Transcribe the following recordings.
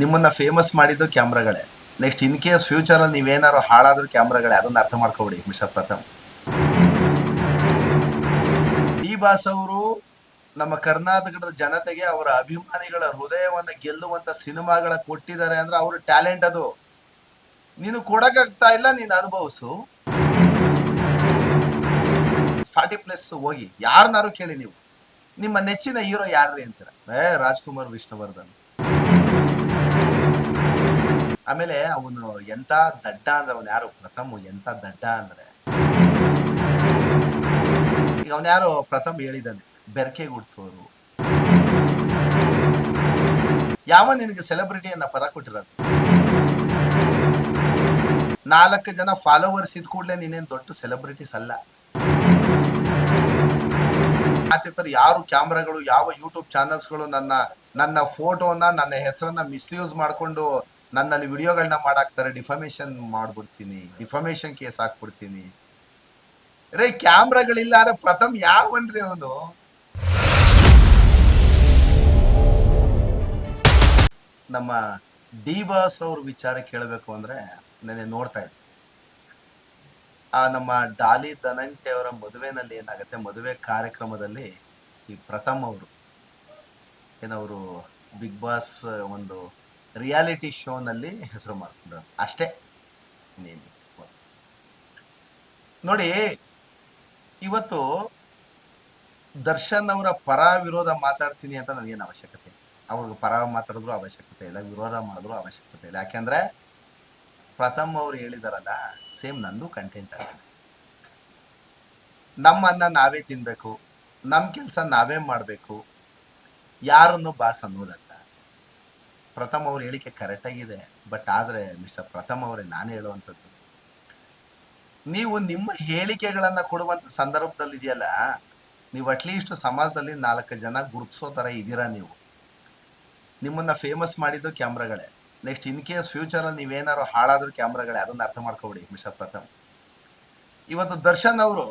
ನಿಮ್ಮನ್ನ ಫೇಮಸ್ ಮಾಡಿದ್ದು ಕ್ಯಾಮ್ರಾಗಳೇ. ನೆಕ್ಸ್ಟ್ ಇನ್ ಕೇಸ್ ಫ್ಯೂಚರ್ ಅಲ್ಲಿ ನೀವೇನಾದ್ರು ಹಾಳಾದ್ರೂ ಕ್ಯಾಮ್ರಾಗಳೇ, ಅದನ್ನ ಅರ್ಥ ಮಾಡ್ಕೊಬಿಡಿ, ಮಿಸ್ಟರ್ ಪ್ರಥಮ್. ಡಿ ಬಾಸ್ ಅವರು ನಮ್ಮ ಕರ್ನಾಟಕದ ಜನತೆಗೆ ಅವರ ಅಭಿಮಾನಿಗಳ ಹೃದಯವನ್ನು ಗೆಲ್ಲುವಂತ ಸಿನಿಮಾಗಳ ಕೊಟ್ಟಿದ್ದಾರೆ ಅಂದ್ರೆ ಅವ್ರ ಟ್ಯಾಲೆಂಟ್ ಅದು. ನೀನು ಕೊಡಕ್ಕಾಗ್ತಾ ಇಲ್ಲ, ನೀನು ಅನುಭವಿಸು. ಫಾರ್ಟಿ ಪ್ಲಸ್ ಹೋಗಿ ಯಾರನ್ನಾರು ಕೇಳಿ ನೀವು. ನಿಮ್ಮ ನೆಚ್ಚಿನ ಹೀರೋ ಯಾರ್ರಿ ಅಂತೀರ? ಏ, ರಾಜ್ಕುಮಾರ್ ವಿಷ್ಣುವರ್ಧನ್. ಆಮೇಲೆ ಅವನು ಎಂತ ದಡ್ಡ ಅಂದ್ರೆ ಅವನು ಯಾರು? ಪ್ರಥಮ ಎಂತ ದಡ್ಡ ಅಂದ್ರೆ? ಈಗ ಅವನ್ ಯಾರು? ಪ್ರಥಮ್ ಹೇಳಿದಾನೆ ಬೆರಕೆ ಗುಡ್ತವರು ಯಾವ ನಿನಗೆ ಸೆಲೆಬ್ರಿಟಿಯನ್ನ ಪದ ಕೊಟ್ಟಿರೋದು? ನಾಲ್ಕು ಜನ ಫಾಲೋವರ್ಸ್ ಇದ್ ಕೂಡಲೇ ನೀನೇನ್ ದೊಡ್ಡ ಸೆಲೆಬ್ರಿಟೀಸ್ ಅಲ್ಲ. ಮತ್ತಿತರ ಯಾರು ಕ್ಯಾಮ್ರಾಗಳು, ಯಾವ ಯೂಟ್ಯೂಬ್ ಚಾನಲ್ಸ್ಗಳು ನನ್ನ ನನ್ನ ಫೋಟೋನ ನನ್ನ ಹೆಸರನ್ನ ಮಿಸ್ಯೂಸ್ ಮಾಡ್ಕೊಂಡು ನನ್ನಲ್ಲಿ ವಿಡಿಯೋಗಳನ್ನ ಮಾಡಾಕ್ತಾರೆ ಡಿಫಮೇಶನ್ ಮಾಡ್ಬಿಡ್ತೀನಿ ಡಿಫಮೇಶನ್ ಕೇಸ್ ಹಾಕ್ಬಿಡ್ತೀನಿ. ರೇ, ಕ್ಯಾಮ್ರಾಗಳಿಲ್ಲ ಅಂದ್ರೆ ಪ್ರಥಮ್ ಯಾವನ್ರಿ ಅವನು? ನಮ್ಮ ಡಿ ಬಾಸ್ ಅವ್ರ ವಿಚಾರ ಕೇಳಬೇಕು ಅಂದ್ರೆ ನೆನೆ ನೋಡ್ತಾ ಇದ್ದೆ. ಆ, ನಮ್ಮ ಡಾಲಿ ಧನಂಜಯ ಅವರ ಮದುವೆನಲ್ಲಿ ಏನಾಗುತ್ತೆ, ಮದುವೆ ಕಾರ್ಯಕ್ರಮದಲ್ಲಿ ಈ ಪ್ರಥಮ್ ಅವರು, ಏನವರು, ಬಿಗ್ ಬಾಸ್ ಒಂದು ರಿಯಾಲಿಟಿ ಶೋನಲ್ಲಿ ಹೆಸರು ಮಾಡ್ಕೊಂಡ್ರು. ಅಷ್ಟೇ. ನೀನು ನೋಡಿ, ಇವತ್ತು ದರ್ಶನ್ ಅವರ ಪರ ವಿರೋಧ ಮಾತಾಡ್ತೀನಿ ಅಂತ ನನಗೇನು ಅವಶ್ಯಕತೆ. ಅವ್ರಿಗೆ ಪರ ಮಾತಾಡಿದ್ರು ಅವಶ್ಯಕತೆ ಇಲ್ಲ, ವಿರೋಧ ಮಾಡಿದ್ರು ಅವಶ್ಯಕತೆ ಇಲ್ಲ. ಯಾಕೆಂದ್ರೆ ಪ್ರಥಮ್ ಅವ್ರು ಹೇಳಿದಾರಲ್ಲ, ಸೇಮ್ ನಂದು ಕಂಟೆಂಟ್ ಆಗಿದೆ ನಮ್ಮನ್ನ ನಾವೇ ತಿನ್ಬೇಕು ನಮ್ಮ ಕೆಲಸ ನಾವೇ ಮಾಡಬೇಕು, ಯಾರನ್ನು ಬಾಸ್ ಅನ್ನೋದಲ್ಲ. ಪ್ರಥಮ್ ಅವ್ರ ಹೇಳಿಕೆ ಕರೆಕ್ಟ್ ಆಗಿದೆ ಬಟ್ ಆದ್ರೆ ಮಿಸ್ಟರ್ ಪ್ರಥಮ್ ಅವರೇ ನಾನು ಹೇಳುವಂಥದ್ದು. ನೀವು ನಿಮ್ಮ ಹೇಳಿಕೆಗಳನ್ನ ಕೊಡುವಂತ ಸಂದರ್ಭದಲ್ಲಿ ಇದೆಯಲ್ಲ ನೀವು ಅಟ್ಲೀಸ್ಟ್ ಸಮಾಜದಲ್ಲಿ ನಾಲ್ಕು ಜನ ಗುರುತಿಸೋ ತರ ಇದ್ದೀರಾ ನೀವು? ನಿಮ್ಮನ್ನ ಫೇಮಸ್ ಮಾಡಿದ್ದು ಕ್ಯಾಮ್ರಾಗಳೇ. ನೆಕ್ಸ್ಟ್ ಇನ್ ಕೇಸ್ ಫ್ಯೂಚರ್ ಅಲ್ಲಿ ನೀವೇನಾದ್ರು ಹಾಳಾದ್ರೂ ಕ್ಯಾಮ್ರಾಗಳೇ, ಅದನ್ನ ಅರ್ಥ ಮಾಡ್ಕೊಬಿಡಿ ಮಿಸ್ಟರ್ ಪ್ರಥಮ್. ಇವತ್ತು ದರ್ಶನ್ ಅವರು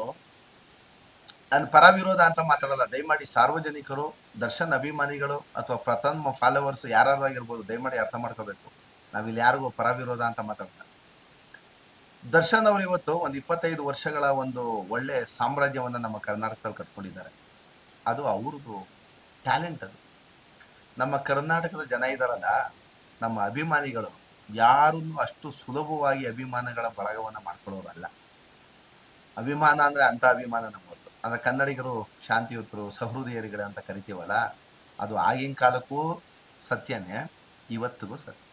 ನಾನು ಪರ ವಿರೋಧ ಅಂತ ಮಾತಾಡಲ್ಲ, ದಯಮಾಡಿ ಸಾರ್ವಜನಿಕರು, ದರ್ಶನ್ ಅಭಿಮಾನಿಗಳು ಅಥವಾ ಪ್ರಥಮ ಫಾಲೋವರ್ಸ್ ಯಾರಾಗಿರ್ಬೋದು ದಯಮಾಡಿ ಅರ್ಥ ಮಾಡ್ಕೋಬೇಕು. ನಾವಿಲ್ಲಿ ಯಾರಿಗೂ ಪರ ವಿರೋಧ ಅಂತ ಮಾತಾಡಲ್ಲ. ದರ್ಶನ್ ಅವರು ಇವತ್ತು ಒಂದು ಇಪ್ಪತ್ತೈದು ವರ್ಷಗಳ ಒಂದು ಒಳ್ಳೆ ಸಾಮ್ರಾಜ್ಯವನ್ನ ನಮ್ಮ ಕರ್ನಾಟಕದಲ್ಲಿ ಕಟ್ಕೊಂಡಿದ್ದಾರೆ. ಅದು ಅವ್ರದ್ದು ಟ್ಯಾಲೆಂಟ್ ಅದು. ನಮ್ಮ ಕರ್ನಾಟಕದ ಜನ ಇದ್ದಾರಲ್ಲ ನಮ್ಮ ಅಭಿಮಾನಿಗಳು, ಯಾರನ್ನು ಅಷ್ಟು ಸುಲಭವಾಗಿ ಅಭಿಮಾನಗಳ ಬಳಗವನ್ನು ಮಾಡ್ಕೊಳ್ಳೋರಲ್ಲ. ಅಭಿಮಾನ ಅಂದ್ರೆ ಅಂಥ ಅಭಿಮಾನ ನಮ್ಮದು ಅಂದ್ರೆ ಕನ್ನಡಿಗರು ಶಾಂತಿಯುತರು, ಸಹೃದಯರಿಗಳು ಅಂತ ಕರಿತೀವಲ್ಲ, ಅದು ಆಗಿನ ಕಾಲಕ್ಕೂ ಸತ್ಯನೇ, ಇವತ್ತಿಗೂ ಸತ್ಯ.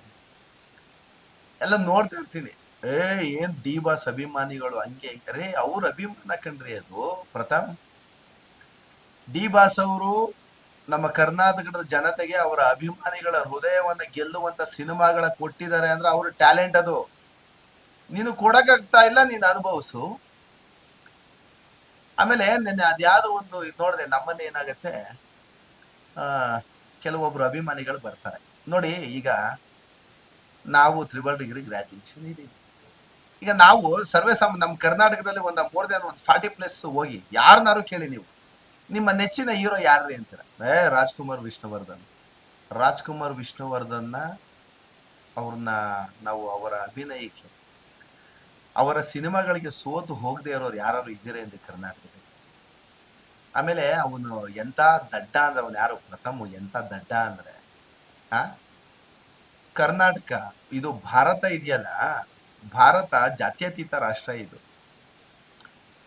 ಎಲ್ಲ ನೋಡ್ತಾ ಇರ್ತೀನಿ. ಏ, ಏನ್ ಡಿ ಬಾಸ್ ಅಭಿಮಾನಿಗಳು ಹಂಗೆ ಐತರೆ ಅವ್ರ ಅಭಿಮಾನ ಕಂಡ್ರಿ ಅದು, ಪ್ರಥಮ್. ಡಿ ಬಾಸ್ ಅವರು ನಮ್ಮ ಕರ್ನಾಟಕದ ಜನತೆಗೆ ಅವರ ಅಭಿಮಾನಿಗಳ ಹೃದಯವನ್ನ ಗೆಲ್ಲುವಂತ ಸಿನಿಮಾಗಳ ಕೊಟ್ಟಿದ್ದಾರೆ ಅಂದ್ರೆ ಅವ್ರ ಟ್ಯಾಲೆಂಟ್ ಅದು. ನೀನು ಕೊಡಕ್ಕಾಗ್ತಾ ಇಲ್ಲ, ನೀನು ಅನುಭವಿಸು. ಆಮೇಲೆ ನಿನ್ನೆ ಅದ್ಯಾವುದೋ ಒಂದು ಇದು ನೋಡಿದೆ ನಮ್ಮನ್ನ ಏನಾಗತ್ತೆ, ಆ, ಕೆಲವೊಬ್ರು ಅಭಿಮಾನಿಗಳು ಬರ್ತಾರೆ. ನೋಡಿ, ಈಗ ನಾವು ತ್ರಿಬಲ್ ಡಿಗ್ರಿ ಗ್ರಾಜುಯೇಷನ್ ಇದೀವಿ ಈಗ ನಾವು ಸರ್ವೇ ಸಮ ನಮ್ಮ ಕರ್ನಾಟಕದಲ್ಲಿ ಒಂದು ಮೋರ್ ದನ್ ಒಂದು ಫಾರ್ಟಿ ಪ್ಲಸ್ ಹೋಗಿ ಯಾರನ್ನಾರು ಕೇಳಿ ನೀವು, ನಿಮ್ಮ ನೆಚ್ಚಿನ ಹೀರೋ ಯಾರ್ರಿ ಅಂತೀರ? ಏ, ರಾಜ್ಕುಮಾರ್ ವಿಷ್ಣುವರ್ಧನ್. ರಾಜ್ಕುಮಾರ್ ವಿಷ್ಣುವರ್ಧನ್ನ ಅವ್ರನ್ನ ನಾವು ಅವರ ಅಭಿನಯಕ್ಕೆ ಅವರ ಸಿನಿಮಾಗಳಿಗೆ ಸೋತು ಹೋಗದೆ ಇರೋರು ಯಾರು ಇದ್ದೀರಾ ಎಂದು ಕರ್ನಾಟಕದಲ್ಲಿ? ಆಮೇಲೆ ಅವನು ಎಂತ ದಡ್ಡ ಅಂದ್ರೆ ಅವನು ಯಾರು? ಪ್ರಥಮ ಎಂತ ದಡ್ಡ ಅಂದ್ರೆ, ಆ? ಕರ್ನಾಟಕ, ಇದು ಭಾರತ ಇದೆಯಲ್ಲ, ಭಾರತ ಜಾತ್ಯತೀತ ರಾಷ್ಟ್ರ ಇದು.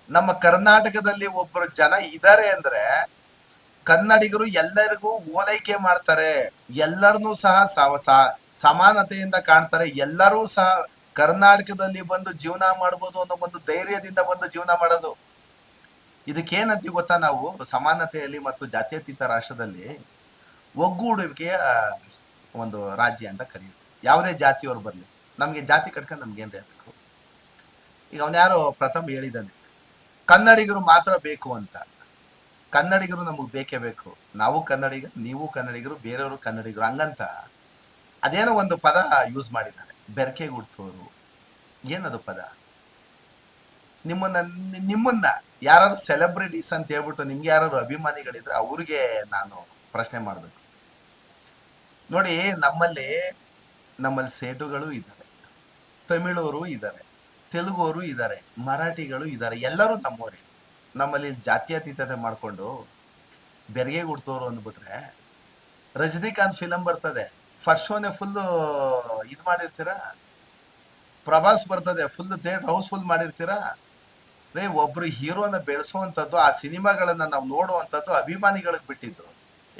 ನಮ್ಮ ಕರ್ನಾಟಕದಲ್ಲಿ ಒಬ್ಬರು ಜನ ಇದ್ದಾರೆ ಅಂದ್ರೆ ಕನ್ನಡಿಗರು ಎಲ್ಲರಿಗೂ ಓಲೈಕೆ ಮಾಡ್ತಾರೆ. ಎಲ್ಲರನ್ನೂ ಸಹ ಸಮಾನತೆಯಿಂದ ಕಾಣ್ತಾರೆ. ಎಲ್ಲರೂ ಸಹ ಕರ್ನಾಟಕದಲ್ಲಿ ಬಂದು ಜೀವನ ಮಾಡ್ಬೋದು ಅನ್ನೋ ಒಂದು ಧೈರ್ಯದಿಂದ ಬಂದು ಜೀವನ ಮಾಡೋದು. ಇದಕ್ಕೇನಂತೀವಿ ಗೊತ್ತಾ ನಾವು? ಸಮಾನತೆಯಲ್ಲಿ ಮತ್ತು ಜಾತ್ಯತೀತ ರಾಷ್ಟ್ರದಲ್ಲಿ ಒಗ್ಗೂಡುವಿಕೆಯ ಒಂದು ರಾಜ್ಯ ಅಂತ ಕರೆಯುತ್ತೆ. ಯಾವುದೇ ಜಾತಿಯವರು ಬರಲಿ. ನಮಗೆ ಜಾತಿ ಕಟ್ಕೊಂಡು ನಮ್ಗೇನು ಬೇಕು? ಈಗ ಅವನು ಯಾರು ಪ್ರಥಮ ಹೇಳಿದ್ದಾನೆ, ಕನ್ನಡಿಗರು ಮಾತ್ರ ಬೇಕು ಅಂತ. ಕನ್ನಡಿಗರು ನಮಗೆ ಬೇಕೇ ಬೇಕು. ನಾವು ಕನ್ನಡಿಗರು ನೀವು ಕನ್ನಡಿಗರು, ಬೇರೆಯವರು ಕನ್ನಡಿಗರು ಹಂಗಂತ. ಅದೇನೋ ಒಂದು ಪದ ಯೂಸ್ ಮಾಡಿದ್ದಾರೆ. ಬೆರಕೆ ಗುಡ್ತೋರು ಏನದು ಪದ? ನಿಮ್ಮನ್ನ ನಿಮ್ಮನ್ನ ಯಾರು ಸೆಲೆಬ್ರಿಟೀಸ್ ಅಂತ ಹೇಳ್ಬಿಟ್ಟು ನಿಮ್ಗೆ ಯಾರು ಅಭಿಮಾನಿಗಳಿದ್ರೆ ಅವ್ರಿಗೆ ನಾನು ಪ್ರಶ್ನೆ ಮಾಡಬೇಕು. ನೋಡಿ, ನಮ್ಮಲ್ಲಿ ನಮ್ಮಲ್ಲಿ ಸೇಟುಗಳು ಇದ್ದಾರೆ. ತಮಿಳವರು ಇದ್ದಾರೆ ತೆಲುಗುವರು ಇದ್ದಾರೆ, ಮರಾಠಿಗಳು ಇದ್ದಾರೆ, ಎಲ್ಲರೂ ನಮ್ಮವರೇ ನಮ್ಮಲ್ಲಿ ಜಾತ್ಯತೀತತೆ ಮಾಡಿಕೊಂಡು ಬೆರಗೆ ಗುಡ್ತೋರು ಅಂದ್ಬಿಟ್ರೆ ರಜನಿಕಾಂತ್ ಫಿಲಂ ಬರ್ತದೆ. ಫಸ್ಟ್ ಫುಲ್ಲು ಇದು ಮಾಡಿರ್ತೀರಾ? ಪ್ರಭಾಸ್ ಬರ್ತದೆ ಫುಲ್ ಥಿಯೇಟರ್ ಹೌಸ್ಫುಲ್ ಮಾಡಿರ್ತೀರಾ? ರೇ, ಒಬ್ರು ಹೀರೋನ ಬೆಳೆಸುವಂಥದ್ದು, ಆ ಸಿನಿಮಾಗಳನ್ನ ನಾವು ನೋಡುವಂಥದ್ದು ಅಭಿಮಾನಿಗಳಿಗೆ ಬಿಟ್ಟಿದ್ದು.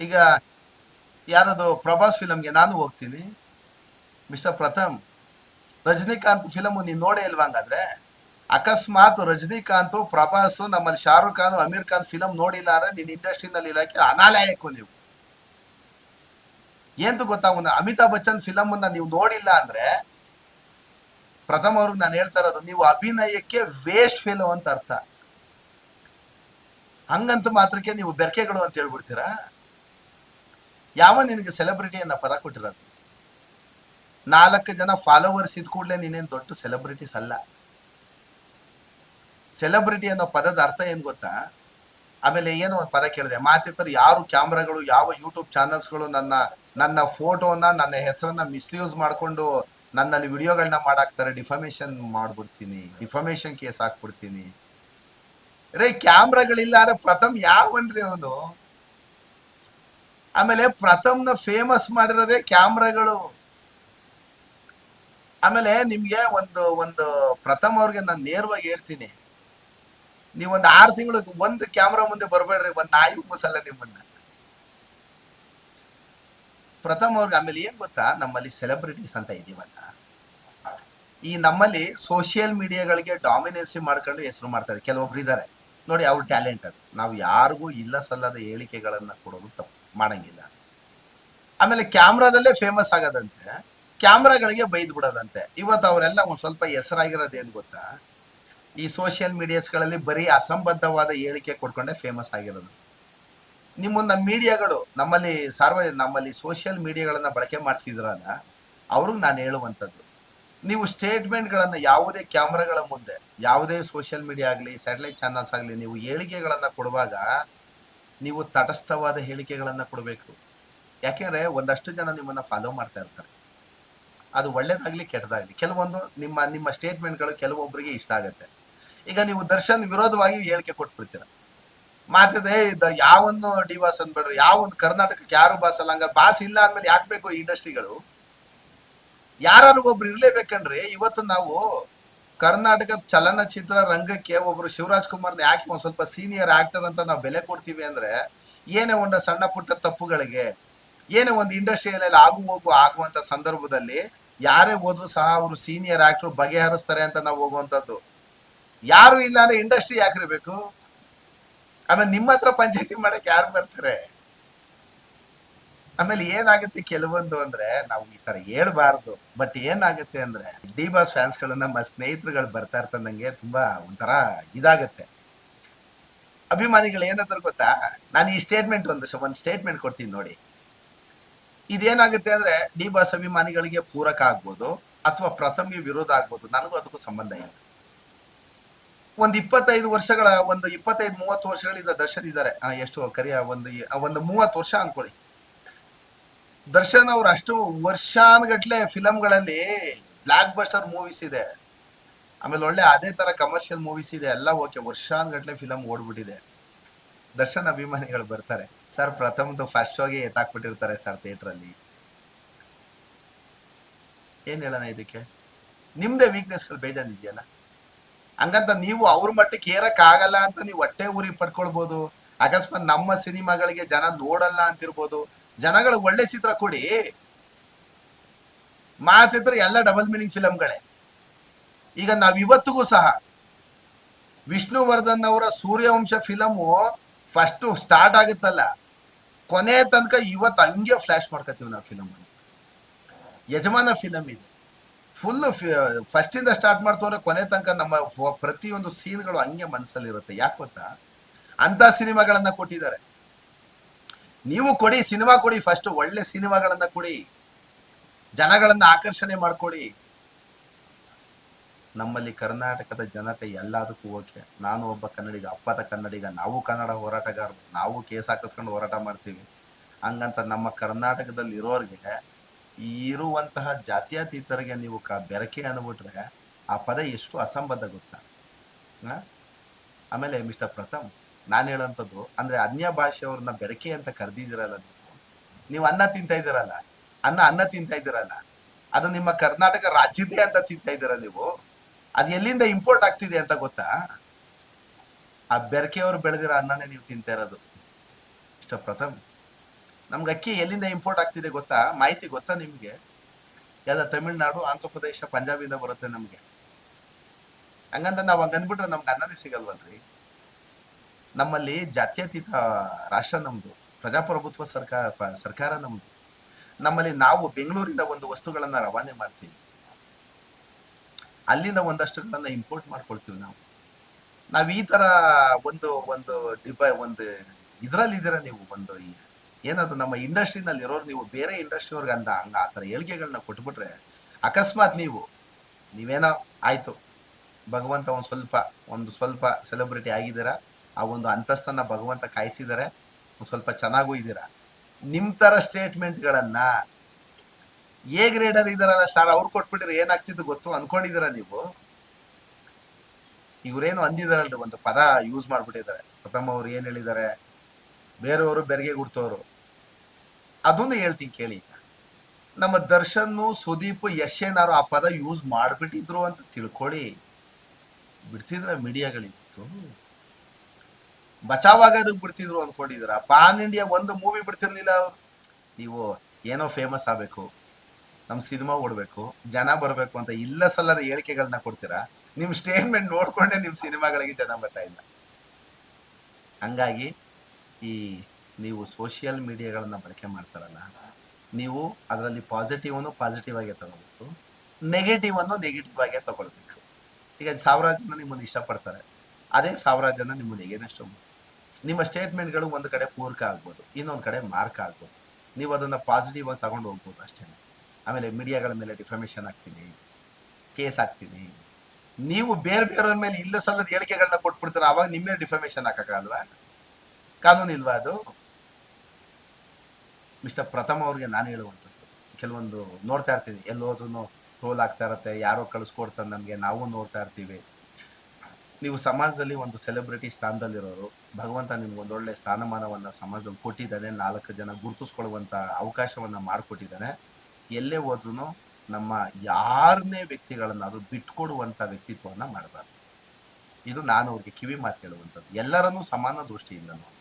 ಈಗ ಯಾರದು ಪ್ರಭಾಸ್ ಫಿಲಮ್ಗೆ ನಾನು ಹೋಗ್ತೀನಿ. ಮಿಸ್ಟರ್ ಪ್ರಥಮ್, ರಜನಿಕಾಂತ್ ಫಿಲಮ್ ನೀನು ನೋಡೇ ಇಲ್ವಾ ಹಂಗಾದ್ರೆ? ಅಕಸ್ಮಾತ್ ರಜನಿಕಾಂತ್, ಪ್ರಭಾಸ್, ನಮ್ಮಲ್ಲಿ ಶಾರುಖ್ ಖಾನ್, ಅಮೀರ್ ಖಾನ್ ಫಿಲಮ್ ನೋಡಿಲ್ಲ ಅಂದ್ರೆ ನಿನ್ನ ಇಂಡಸ್ಟ್ರಿನಲ್ಲಿ ಇಲಾಖೆ ಅನಾಲಯಕ್ಕೂ ನೀವು. ಏಂತ ಗೊತ್ತಾ? ಒಂದು ಅಮಿತಾಬ್ ಬಚ್ಚನ್ ಫಿಲಮ್ ಅನ್ನ ನೀವು ನೋಡಿಲ್ಲ ಅಂದ್ರೆ ಪ್ರಥಮ ಅವ್ರಿಗೆ ನಾನು ಹೇಳ್ತಾ ಇರೋದು, ನೀವು ಅಭಿನಯಕ್ಕೆ ವೇಸ್ಟ್ ಫಿಲಮ್ ಅಂತ ಅರ್ಥ. ಹಂಗಂತ ಮಾತ್ರಕ್ಕೆ ನೀವು ಬೆರಕೆಗಳು ಅಂತ ಹೇಳ್ಬಿಡ್ತೀರಾ? ಯಾವ ನಿನಗೆ ಸೆಲೆಬ್ರಿಟಿ ಅನ್ನ ಪದ ಕೊಟ್ಟಿರೋದು? ನಾಲ್ಕು ಜನ ಫಾಲೋವರ್ಸ್ ಇದ್ ಕೂಡಲೇ ನೀನೇನು ದೊಡ್ಡ ಸೆಲೆಬ್ರಿಟೀಸ್ ಅಲ್ಲ. ಸೆಲೆಬ್ರಿಟಿ ಅನ್ನೋ ಪದದ ಅರ್ಥ ಏನು ಗೊತ್ತಾ? ಆಮೇಲೆ ಏನೋ ಒಂದು ಪದ ಕೇಳಿದೆ, ಮಾತಿರ್ತಾರೆ, ಯಾರು ಕ್ಯಾಮ್ರಾಗಳು, ಯಾವ ಯೂಟ್ಯೂಬ್ ಚಾನಲ್ಸ್ಗಳು ನನ್ನ ನನ್ನ ಫೋಟೋನ ನನ್ನ ಹೆಸರನ್ನ ಮಿಸ್ಯೂಸ್ ಮಾಡ್ಕೊಂಡು ನನ್ನಲ್ಲಿ ವಿಡಿಯೋಗಳನ್ನ ಮಾಡಾಕ್ತಾರೆ ಡಿಫಮೇಶನ್ ಮಾಡ್ಬಿಡ್ತೀನಿ ಡಿಫಮೇಶನ್ ಕೇಸ್ ಹಾಕ್ಬಿಡ್ತೀನಿ. ರೇ, ಕ್ಯಾಮ್ರಾಗಳಿಲ್ಲ ಅಂದ್ರೆ ಪ್ರಥಮ್ ಯಾವನ್ರಿ ಅವನು? ಆಮೇಲೆ ಪ್ರಥಮ್ನ ಫೇಮಸ್ ಮಾಡಿರೋದೇ ಕ್ಯಾಮ್ರಾಗಳು. ಆಮೇಲೆ ನಿಮ್ಗೆ ಒಂದು ಒಂದು ಪ್ರಥಮ್ ಅವ್ರಿಗೆ ನಾನು ನೇರವಾಗಿ ಹೇಳ್ತೀನಿ. ನೀವೊಂದು ಆರು ತಿಂಗಳು ಒಂದು ಕ್ಯಾಮ್ರಾ ಮುಂದೆ ಬರಬೇಡ್ರಿ, ಒಂದು ನಾಯಿ ಮುಸಲ್ಲ ನಿಮ್ಮನ್ನ. ಪ್ರಥಮ ಅವ್ರಿಗೆ ಆಮೇಲೆ ಏನ್ ಗೊತ್ತಾ? ನಮ್ಮಲ್ಲಿ ಸೆಲೆಬ್ರಿಟೀಸ್ ಅಂತ ಇದೀವಲ್ಲ. ಈ ನಮ್ಮಲ್ಲಿ ಸೋಷಿಯಲ್ ಮೀಡಿಯಾಗಳಿಗೆ ಡಾಮಿನೆನ್ಸಿ ಮಾಡ್ಕೊಂಡು ಹೆಸರು ಮಾಡ್ತಾರೆ. ಕೆಲವೊಬ್ರು ಇದ್ದಾರೆ ನೋಡಿ ಅವ್ರ ಟ್ಯಾಲೆಂಟ್ ಅದು. ನಾವು ಯಾರಿಗೂ ಇಲ್ಲ ಸಲ್ಲದ ಹೇಳಿಕೆಗಳನ್ನ ಕೊಡೋದು ತಪ್ಪು. ಮಾಡಂಗಿಲ್ಲ. ಆಮೇಲೆ ಕ್ಯಾಮ್ರಾದಲ್ಲೇ ಫೇಮಸ್ ಆಗೋದಂತೆ. ಕ್ಯಾಮ್ರಾಗಳಿಗೆ ಬೈದ್ ಬಿಡೋದಂತೆ. ಇವತ್ತು ಅವರೆಲ್ಲ ಒಂದು ಸ್ವಲ್ಪ ಹೆಸರಾಗಿರೋದು ಏನು ಗೊತ್ತಾ? ಈ ಸೋಷಿಯಲ್ ಮೀಡಿಯಾಸ್ಗಳಲ್ಲಿ ಬರೀ ಅಸಂಬದ್ಧವಾದ ಹೇಳಿಕೆ ಕೊಡ್ಕೊಂಡೆ ಫೇಮಸ್ ಆಗಿರೋದು. ನಿಮ್ಮನ್ನ ಮೀಡಿಯಾಗಳು ನಮ್ಮಲ್ಲಿ ಸಾರ್ವ ನಮ್ಮಲ್ಲಿ ಸೋಷಿಯಲ್ ಮೀಡಿಯಾಗಳನ್ನು ಬಳಕೆ ಮಾಡ್ತಿದ್ರಲ್ಲ, ಅವ್ರಿಗೆ ನಾನು ಹೇಳುವಂಥದ್ದು. ನೀವು ಸ್ಟೇಟ್ಮೆಂಟ್ಗಳನ್ನು ಯಾವುದೇ ಕ್ಯಾಮ್ರಾಗಳ ಮುಂದೆ, ಯಾವುದೇ ಸೋಷಿಯಲ್ ಮೀಡಿಯಾ ಆಗಲಿ ಸ್ಯಾಟಲೈಟ್ ಚಾನಲ್ಸ್ ಆಗಲಿ ನೀವು ಹೇಳಿಕೆಗಳನ್ನು ಕೊಡುವಾಗ ನೀವು ತಟಸ್ಥವಾದ ಹೇಳಿಕೆಗಳನ್ನು ಕೊಡಬೇಕು. ಯಾಕೆಂದರೆ ಒಂದಷ್ಟು ಜನ ನಿಮ್ಮನ್ನು ಫಾಲೋ ಮಾಡ್ತಾ ಇರ್ತಾರೆ. ಅದು ಒಳ್ಳೇದಾಗಲಿ ಕೆಟ್ಟದಾಗಲಿ. ಕೆಲವೊಂದು ನಿಮ್ಮ ನಿಮ್ಮ ಸ್ಟೇಟ್ಮೆಂಟ್ಗಳು ಕೆಲವೊಬ್ಬರಿಗೆ ಇಷ್ಟ ಆಗುತ್ತೆ. ಈಗ ನೀವು ದರ್ಶನ್ ವಿರೋಧವಾಗಿ ಹೇಳಿಕೆ ಕೊಟ್ಬಿಡ್ತೀರ. ಇದು ಯಾವೊಂದು ಡಿ ಬಾಸ್ ಅನ್ಬೇಡ್ರಿ, ಯಾವೊಂದು ಕರ್ನಾಟಕಕ್ಕೆ ಯಾರು ಬಾಸ್ ಅಲ್ಲ ಹಂಗ ಬಾಸ್ ಇಲ್ಲ ಅಂದ್ಮೇಲೆ ಯಾಕೆ ಬೇಕು ಈ ಇಂಡಸ್ಟ್ರಿಗಳು? ಯಾರು ಒಬ್ರು ಇರ್ಲೇಬೇಕನ್ರಿ ಇವತ್ತು ನಾವು ಕರ್ನಾಟಕದ ಚಲನಚಿತ್ರ ರಂಗಕ್ಕೆ ಒಬ್ರು ಶಿವರಾಜ್ ಕುಮಾರ್ನ ಯಾಕೆ ಒಂದ್ ಸ್ವಲ್ಪ ಸೀನಿಯರ್ ಆಕ್ಟರ್ ಅಂತ ನಾವು ಬೆಲೆ ಕೊಡ್ತೀವಿ ಅಂದ್ರೆ, ಏನೇ ಒಂದು ಸಣ್ಣ ಪುಟ್ಟ ತಪ್ಪುಗಳಿಗೆ, ಏನೇ ಒಂದು ಇಂಡಸ್ಟ್ರಿಯಲ್ಲಿ ಆಗು ಹೋಗು ಆಗುವಂತ ಸಂದರ್ಭದಲ್ಲಿ ಯಾರೇ ಹೋದ್ರು ಸಹ ಅವರು ಸೀನಿಯರ್ ಆಕ್ಟರ್ ಬಗೆಹರಿಸ್ತಾರೆ ಅಂತ ನಾವು ಹೋಗುವಂತದ್ದು ಯಾರು ಇಲ್ಲ ಅಂದ್ರೆ ಇಂಡಸ್ಟ್ರಿ ಯಾಕಿರ್ಬೇಕು ಆಮೇಲೆ ನಿಮ್ಮ ಹತ್ರ ಪಂಚಾಯತಿ ಮಾಡಕ್ಕೆ ಯಾರು ಬರ್ತಾರೆ? ಆಮೇಲೆ ಏನಾಗುತ್ತೆ ಕೆಲವೊಂದು ಅಂದ್ರೆ ನಾವು ಈ ತರ ಹೇಳ್ಬಾರ್ದು. ಬಟ್ ಏನಾಗುತ್ತೆ ಅಂದ್ರೆ ಡಿ ಬಾಸ್ ಫ್ಯಾನ್ಸ್ಗಳು ನಮ್ಮ ಸ್ನೇಹಿತರುಗಳು ಬರ್ತಾ ಇರ್ತಂದಂಗೆ ತುಂಬಾ ಒಂಥರ ಇದಾಗತ್ತೆ. ಅಭಿಮಾನಿಗಳು ಏನಂತಾರೆ ಗೊತ್ತಾ? ನಾನು ಈ ಸ್ಟೇಟ್ಮೆಂಟ್ ಒಂದು ಒಂದು ಸ್ಟೇಟ್ಮೆಂಟ್ ಕೊಡ್ತೀನಿ ನೋಡಿ. ಇದೇನಾಗುತ್ತೆ ಅಂದ್ರೆ ಡಿ ಬಾಸ್ ಅಭಿಮಾನಿಗಳಿಗೆ ಪೂರಕ ಆಗ್ಬೋದು ಅಥವಾ ಪ್ರಥಮ್ಗೆ ವಿರೋಧ ಆಗ್ಬೋದು. ನನಗೂ ಅದಕ್ಕೂ ಸಂಬಂಧ ಇಲ್ಲ. ಒಂದ್ ಇಪ್ಪತ್ತೈದು ವರ್ಷಗಳ, ಒಂದು ಇಪ್ಪತ್ತೈದು, ಮೂವತ್ತು ವರ್ಷಗಳಿಂದ ದರ್ಶನ್ ಇದ್ದಾರೆ ಎಷ್ಟು ಕರಿಯ, ಒಂದು ಒಂದು ಮೂವತ್ತು ವರ್ಷ ಅನ್ಕೊಳ್ಳಿ. ದರ್ಶನ್ ಅವ್ರು ಅಷ್ಟು ವರ್ಷಾನ್ಗಟ್ಲೆ ಫಿಲಮ್ಗಳಲ್ಲಿ ಬ್ಲಾಕ್ ಬಸ್ಟರ್ ಮೂವೀಸ್ ಇದೆ. ಆಮೇಲೆ ಒಳ್ಳೆ ಅದೇ ತರ ಕಮರ್ಷಿಯಲ್ ಮೂವೀಸ್ ಇದೆ. ಎಲ್ಲ ಓಕೆ, ವರ್ಷಾನ್ಗಟ್ಲೆ ಫಿಲಮ್ ಓಡ್ಬಿಟ್ಟಿದೆ. ದರ್ಶನ್ ಅಭಿಮಾನಿಗಳು ಬರ್ತಾರೆ. ಸರ್, ಪ್ರಥಮದು ಫಸ್ಟ್ ಶೋಗೆ ಎತ್ತಾಕ್ಬಿಟ್ಟಿರ್ತಾರೆ ಸರ್ ಥಿಯೇಟರ್ ಅಲ್ಲಿ. ಏನ್ ಹೇಳೋಣ ಇದಕ್ಕೆ? ನಿಮ್ದೇ ವೀಕ್ನೆಸ್ಗಳು ಬೇಜಾರಿದೆಯಲ್ಲ? ಹಂಗಂತ ನೀವು ಅವ್ರ ಮಟ್ಟಕ್ಕೆ ಏರಕ್ ಆಗಲ್ಲ ಅಂತ ನೀವು ಹೊಟ್ಟೆ ಊರಿಗೆ ಪಡ್ಕೊಳ್ಬೋದು. ಅಕಸ್ಮಾತ್ ನಮ್ಮ ಸಿನಿಮಾಗಳಿಗೆ ಜನ ನೋಡಲ್ಲ ಅಂತಿರ್ಬೋದು. ಜನಗಳು ಒಳ್ಳೆ ಚಿತ್ರ ಕೊಡಿ. ಮಾತಿದ್ರೆ ಎಲ್ಲ ಡಬಲ್ ಮೀನಿಂಗ್ ಫಿಲಮ್ಗಳೇ ಈಗ ನಾವು ಇವತ್ತಿಗೂ ಸಹ ವಿಷ್ಣುವರ್ಧನ್ ಅವರ ಸೂರ್ಯವಂಶ ಫಿಲಮು ಫಸ್ಟ್ ಸ್ಟಾರ್ಟ್ ಆಗುತ್ತಲ್ಲ. ಕೊನೆ ತನಕ ಇವತ್ತು ಹಂಗೆ ಫ್ಲಾಶ್ ಮಾಡ್ಕೊತೀವಿ ನಾವು ಫಿಲಮ್ ಯಜಮಾನ ಫಿಲಮ್ ಇದು. ಫುಲ್ ಫಸ್ಟ್ ಇಂದ ಸ್ಟಾರ್ಟ್ ಮಾಡ್ತವ್ರೆ ಕೊನೆ ತನಕ ನಮ್ಮ ಪ್ರತಿಯೊಂದು ಸೀನ್ಗಳು ಹಂಗೆ ಮನಸ್ಸಲ್ಲಿರುತ್ತೆ ಯಾಕೆ ಗೊತ್ತಾ? ಅಂತ ಸಿನಿಮಾಗಳನ್ನ ಕೊಟ್ಟಿದ್ದಾರೆ. ನೀವು ಕೊಡಿ, ಸಿನಿಮಾ ಕೊಡಿ ಫಸ್ಟ್ ಒಳ್ಳೆ ಸಿನಿಮಾಗಳನ್ನ ಕೊಡಿ. ಜನಗಳನ್ನ ಆಕರ್ಷಣೆ ಮಾಡ್ಕೊಡಿ. ನಮ್ಮಲ್ಲಿ ಕರ್ನಾಟಕದ ಜನತೆ ಎಲ್ಲದಕ್ಕೂ ಓಕೆ. ನಾನು ಒಬ್ಬ ಕನ್ನಡಿಗ, ಅಪ್ಪದ ಕನ್ನಡಿಗ, ನಾವು ಕನ್ನಡ ಹೋರಾಟಗಾರರು, ನಾವು ಕೇಸ್ ಹಾಕಿಸ್ಕೊಂಡು ಹೋರಾಟ ಮಾಡ್ತೀವಿ. ಹಂಗಂತ ನಮ್ಮ ಕರ್ನಾಟಕದಲ್ಲಿ ಇರೋರಿಗೆ ಇರುವಂತಹ ಜಾತ್ಯತೀತರಿಗೆ ನೀವು ಕ ಬೆರಕೆ ಅನ್ಬಿಟ್ರೆ ಆ ಪದ ಎಷ್ಟು ಅಸಂಬದ್ಧ ಗೊತ್ತಾ? ಆಮೇಲೆ ಮಿಸ್ಟರ್ ಪ್ರಥಮ್, ನಾನು ಹೇಳೋಂಥದ್ದು, ಅಂದ್ರೆ ಅನ್ಯ ಭಾಷೆಯವ್ರನ್ನ ಬೆರಕೆ ಅಂತ ಕರೆದಿದ್ದೀರಲ್ಲ ನೀವು ನೀವು ಅನ್ನ ತಿಂತಾ ಇದ್ದೀರಲ್ಲ, ಅನ್ನ ಅನ್ನ ತಿಂತಾ ಇದ್ದೀರಲ್ಲ, ಅದು ನಿಮ್ಮ ಕರ್ನಾಟಕ ರಾಜ್ಯದೇ ಅಂತ ತಿಂತಾ ಇದ್ದೀರ ನೀವು, ಅದು ಎಲ್ಲಿಂದ ಇಂಪೋರ್ಟ್ ಆಗ್ತಿದೆ ಅಂತ ಗೊತ್ತಾ? ಆ ಬೆರಕೆಯವರು ಬೆಳೆದಿರೋ ಅನ್ನನೇ ನೀವು ತಿಂತಾ ಇರೋದು. ಇಷ್ಟ ಪ್ರಥಮ್ ನಮ್ಗೆ ಅಕ್ಕಿ ಎಲ್ಲಿಂದ ಇಂಪೋರ್ಟ್ ಆಗ್ತಿದೆ ಗೊತ್ತಾ? ಮಾಹಿತಿ ಗೊತ್ತಾ ನಿಮ್ಗೆ? ಯಾವ್ದು ತಮಿಳ್ನಾಡು ಆಂಧ್ರ ಪ್ರದೇಶ ಪಂಜಾಬಿಂದ ಬರುತ್ತೆ ನಮ್ಗೆ. ಹಂಗಂತ ನಾವು ಹಂಗಂದ್ಬಿಟ್ರೆ ನಮ್ಗೆ ಅನ್ನನೇ ಸಿಗಲ್ವಲ್ರಿ. ನಮ್ಮಲ್ಲಿ ಜಾತ್ಯತೀತ ರಾಷ್ಟ್ರ ನಮ್ದು, ಪ್ರಜಾಪ್ರಭುತ್ವ ಸರ್ಕಾರ ಸರ್ಕಾರ ನಮ್ದು. ನಮ್ಮಲ್ಲಿ ನಾವು ಬೆಂಗಳೂರಿಂದ ಒಂದು ವಸ್ತುಗಳನ್ನ ರವಾನೆ ಮಾಡ್ತೀವಿ. ಅಲ್ಲಿಂದ ಒಂದಷ್ಟುಗಳನ್ನ ಇಂಪೋರ್ಟ್ ಮಾಡ್ಕೊಳ್ತೀವಿ ನಾವು. ನಾವು ಈ ತರ ಒಂದು ಒಂದು ಡಿಬ, ಒಂದು ಇದ್ರಲ್ಲಿ ಇದೀರ ನೀವು ಒಂದು ಈ ಏನದು ನಮ್ಮ ಇಂಡಸ್ಟ್ರಿನಲ್ಲಿ ಇರೋರು ನೀವು ಬೇರೆ ಇಂಡಸ್ಟ್ರಿಯವ್ರಿಗೆ ಅಂದ ಹಂಗ ಆ ಥರ ಏಳಿಗೆಗಳನ್ನ ಕೊಟ್ಬಿಟ್ರೆ ಅಕಸ್ಮಾತ್ ನೀವು, ನೀವೇನೋ ಆಯ್ತು, ಭಗವಂತ ಒಂದು ಸ್ವಲ್ಪ ಒಂದು ಸ್ವಲ್ಪ ಸೆಲೆಬ್ರಿಟಿ ಆಗಿದ್ದೀರಾ, ಆ ಒಂದು ಅಂತಸ್ತನ್ನ ಭಗವಂತ ಕಾಯಿಸಿದ್ದಾರೆ ಒಂದು ಸ್ವಲ್ಪ ಚೆನ್ನಾಗೂ ಇದ್ದೀರಾ? ನಿಮ್ ತರ ಸ್ಟೇಟ್ಮೆಂಟ್ಗಳನ್ನ ಏ ಗ್ರೇಡರ್ ಇದಾರಲ್ಲ ಸ್ಟಾರ್ ಅವ್ರು ಕೊಟ್ಬಿಟ್ರೆ ಏನಾಗ್ತಿದ್ದು ಗೊತ್ತು ಅನ್ಕೊಂಡಿದ್ದೀರ ನೀವು? ಇವ್ರೇನು ಅಂದಿದಾರಲ್ರಿ ಒಂದು ಪದ ಯೂಸ್ ಮಾಡ್ಬಿಟ್ಟಿದ್ದಾರೆ. ಪ್ರಥಮ ಅವ್ರು ಏನ್ ಹೇಳಿದ್ದಾರೆ? ಬೇರೆಯವರು ಬೆರಗೆ ಗುಡ್ತವ್ರು. ಅದನ್ನು ಹೇಳ್ತೀನಿ ಕೇಳಿ ನಮ್ಮ ದರ್ಶನ್ ಸುದೀಪ್ ಯಶ್ ಏನಾರು ಆ ಪದ ಯೂಸ್ ಮಾಡ್ಬಿಟ್ಟಿದ್ರು ಅಂತ ತಿಳ್ಕೊಳ್ಳಿ. ಬಿಡ್ತಿದ್ರ ಮೀಡಿಯಾಗಳಿತ್ತು. ಬಚಾವಾಗೋದಕ್ಕೆ ಬಿಡ್ತಿದ್ರು ಅನ್ಕೊಂಡಿದ್ರ? ಪಾನ್ ಇಂಡಿಯಾ ಒಂದು ಮೂವಿ ಬಿಡ್ತಿರ್ಲಿಲ್ಲ ನೀವು ಏನೋ ಫೇಮಸ್ ಆಗ್ಬೇಕು. ನಮ್ಮ ಸಿನಿಮಾ ಓಡ್ಬೇಕು. ಜನ ಬರಬೇಕು ಅಂತ ಇಲ್ಲ ಸಲ್ಲದ ಹೇಳಿಕೆಗಳನ್ನ ಕೊಡ್ತೀರಾ? ನಿಮ್ಮ ಸ್ಟೇಟ್ಮೆಂಟ್ ನೋಡ್ಕೊಂಡೆ ನಿಮ್ಮ ಸಿನಿಮಾಗಳಿಗೆ ಜನ ಬರ್ತಾ ಇಲ್ಲ. ಹಂಗಾಗಿ ಈ ನೀವು ಸೋಷಿಯಲ್ ಮೀಡಿಯಾಗಳನ್ನು ಬಳಕೆ ಮಾಡ್ತಾರಲ್ಲ, ನೀವು ಅದರಲ್ಲಿ ಪಾಸಿಟಿವನ್ನು ಪಾಸಿಟಿವ್ ಆಗಿ ತಗೋಬೇಕು ನೆಗೆಟಿವ್ ಅನ್ನು ನೆಗೆಟಿವ್ ಆಗಿ ತಗೊಳ್ಬೇಕು. ಈಗ ಸಾವಿರಾರು ಜನ ನಿಮ್ಮನ್ನು ಇಷ್ಟಪಡ್ತಾರೆ, ಅದೇ ಸಾವಿರಾರು ಜನ ನಿಮ್ಮನ್ನು ಹೇಗೇನಷ್ಟು ನಿಮ್ಮ ಸ್ಟೇಟ್ಮೆಂಟ್ಗಳು ಒಂದು ಕಡೆ ಪೂರಕ ಆಗ್ಬೋದು, ಇನ್ನೊಂದು ಕಡೆ ಮಾರ್ಕ್ ಆಗ್ಬೋದು. ನೀವು ಅದನ್ನು ಪಾಸಿಟಿವ್ ಆಗಿ ತಗೊಂಡು ಹೋಗ್ಬೋದು ಅಷ್ಟೇ. ಆಮೇಲೆ ಮೀಡಿಯಾಗಳ ಮೇಲೆ ಡಿಫಾಮೇಷನ್ ಆಗ್ತೀನಿ ಕೇಸ್ ಆಗ್ತೀನಿ ನೀವು ಬೇರೆ ಬೇರೆಯವ್ರ ಮೇಲೆ ಇಲ್ಲ ಸಲ್ಲದ ಹೇಳಿಕೆಗಳನ್ನ ಕೊಟ್ಬಿಡ್ತಾರೆ, ಅವಾಗ ನಿಮ್ಮ ಮೇಲೆ ಡಿಫಾಮೇಶನ್ ಹಾಕಕ್ಕಾಗಲ್ವಾ? ಕಾನೂನು ಇಲ್ವಾ ಅದು? ಮಿಸ್ಟರ್ ಪ್ರಥಮ ಅವ್ರಿಗೆ ನಾನು ಹೇಳುವಂಥದ್ದು. ಕೆಲವೊಂದು ನೋಡ್ತಾ ಇರ್ತೀನಿ ಎಲ್ಲೋದ್ರೂ ಟೋಲ್ ಆಗ್ತಾ ಇರತ್ತೆ. ಯಾರೋ ಕಳಿಸ್ಕೊಡ್ತಾರೆ ನಮಗೆ ನಾವು ನೋಡ್ತಾ ಇರ್ತೀವಿ. ನೀವು ಸಮಾಜದಲ್ಲಿ ಒಂದು ಸೆಲೆಬ್ರಿಟಿ ಸ್ಥಾನದಲ್ಲಿರೋರು, ಭಗವಂತ ನಿಮ್ಗೆ ಒಂದೊಳ್ಳೆ ಸ್ಥಾನಮಾನವನ್ನು ಸಮಾಜದಲ್ಲಿ ಕೊಟ್ಟಿದ್ದಾನೆ, ನಾಲ್ಕು ಜನ ಗುರುತಿಸ್ಕೊಳ್ಳುವಂಥ ಅವಕಾಶವನ್ನ ಮಾಡಿಕೊಟ್ಟಿದ್ದಾನೆ. ಎಲ್ಲೇ ಹೋದ್ರೂ ನಮ್ಮ ಯಾರನ್ನೇ ವ್ಯಕ್ತಿಗಳನ್ನ ಅದು ವ್ಯಕ್ತಿತ್ವವನ್ನು ವ್ಯಕ್ತಿತ್ವವನ್ನ ಮಾಡಬಾರ್ದು. ಇದು ನಾನು ಅವ್ರಿಗೆ ಕಿವಿ ಮಾತು ಹೇಳುವಂಥದ್ದು. ಎಲ್ಲರನ್ನೂ ಸಮಾನ ದೃಷ್ಟಿಯಿಂದ ನೋಡಿ